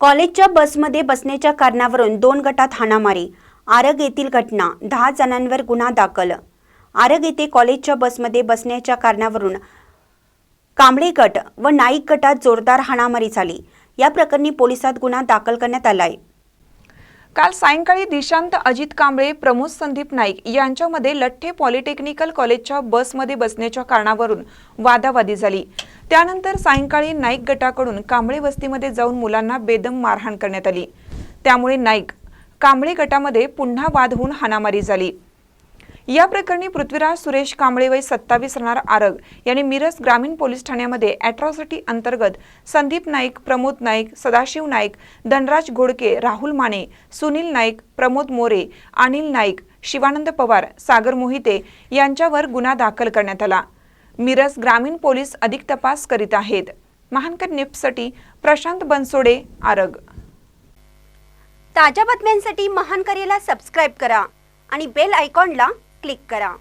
कॉलेजच्या बसमध्ये बसण्याच्या कारणावरून दोन गटात हाणामारी. आरग येथील घटना दहा जणांवर गुन्हा दाखल. आरग येथे कॉलेजच्या बसमध्ये बसण्याच्या कारणावरून कांबळे गट व नाईक गटात जोरदार हाणामारी झाली. या प्रकरणी पोलिसात गुन्हा दाखल करण्यात आलाय. काल सायंकाळी दिशांत अजित कांबळे प्रमोद संदीप नाईक यांच्यामध्ये लठ्ठे पॉलिटेक्निकल कॉलेजच्या बसमध्ये बसण्याच्या कारणावरून वादावादी झाली. त्यानंतर सायंकाळी नाईक गटाकडून कांबळे वस्तीमध्ये जाऊन मुलांना बेदम मारहाण करण्यात आली. त्यामुळे नाईक कांबळे गटामध्ये पुन्हा वाद होऊन हाणामारी झाली. या प्रकरणी पृथ्वीराज सुरेश कांबळे वय सत्तावीस राहणार आरग यांनी मिरज ग्रामीण पोलीस ठाण्यामध्ये अॅट्रॉसिटी अंतर्गत संदीप नाईक प्रमोद नाईक सदाशिव नाईक धनराज घोडके राहुल माने सुनील नाईक प्रमोद मोरे अनिल नाईक शिवानंद पवार सागर मोहिते यांच्यावर गुन्हा दाखल करण्यात आला. मिरज ग्रामीण पोलीस अधिक तपास करीत आहेत. महानकर निफ्टसाठी प्रशांत बनसोडे आरग. ताज्या बातम्यांसाठी महानकरेला सबस्क्राईब करा आणि बेल आयकॉनला क्लिक करा.